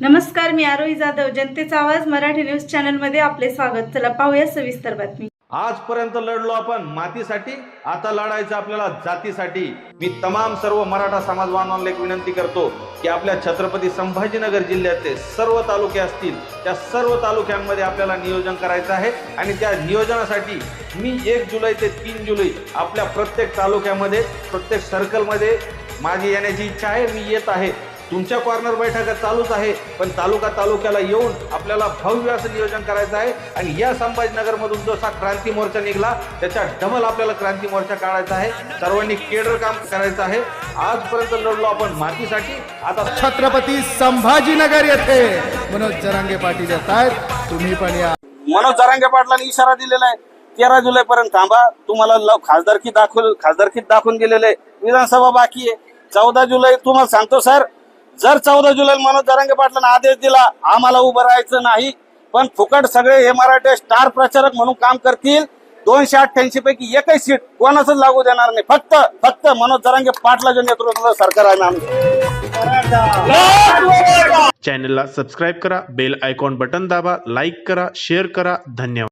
नमस्कार मी आरोही जाधव. जनतेचा आवाज मराठी न्यूज चॅनलमध्ये आपले स्वागत. चला पाहूया सविस्तर बातमी. आजपर्यंत लढलो आपण मातीसाठी आता लढायचं आपल्याला जातीसाठी. मी तमाम सर्व मराठा समाज बांधवांना एक विनंती करतो की आपल्या छत्रपती संभाजीनगर जिल्ह्यातले सर्व तालुके असतील त्या सर्व तालुक्यांमध्ये आपल्याला नियोजन करायचं आहे. आणि त्या नियोजनासाठी मी एक जुलै ते तीन जुलै आपल्या प्रत्येक तालुक्यामध्ये प्रत्येक सर्कलमध्ये माझी येण्याची इच्छा आहे. मी येत आहे. तुमच्या कॉर्नर बैठका चालूच आहे पण तालुका तालुक्याला येऊन आपल्याला भव्य असं नियोजन करायचं आहे. आणि या संभाजीनगरमधून जसा क्रांती मोर्चा निघाला त्याच्या डबल आपल्याला क्रांती मोर्चा काढायचा आहे. सर्वांनी केडर काम करायचं आहे. आजपर्यंत लढलो आपण मातीसाठी. आता छत्रपती संभाजीनगर येथे. मनोज जरांगे पाटील येत आहेत. तुम्ही पण या. मनोज जरांगे पाटलांनी इशारा दिलेला आहे. तेरा जुलै पर्यंत थांबा. तुम्हाला लव खासदारकी दाखवून खासदारकीत दाखवून गेलेले विधानसभा बाकी आहे. चौदा जुलै तुम्हाला सांगतो सर. जर चौदा जुलै मनोज जरांगे पाटलांना आदेश दिला आम्हाला उभं राहायचं नाही. पण फुकट सगळे हे मराठे स्टार प्रचारक म्हणून काम करतील. दोनशे अठ्ठ्याऐंशी पैकी एकही सीट कोणाच लागू देणार नाही. फक्त फक्त मनोज जरांगे पाटलाच्या नेतृत्वाचं सरकार आहे ना आमचं चॅनलला सबस्क्राईब करा बेल आयकॉन बटन दाबा लाईक करा शेअर करा. धन्यवाद.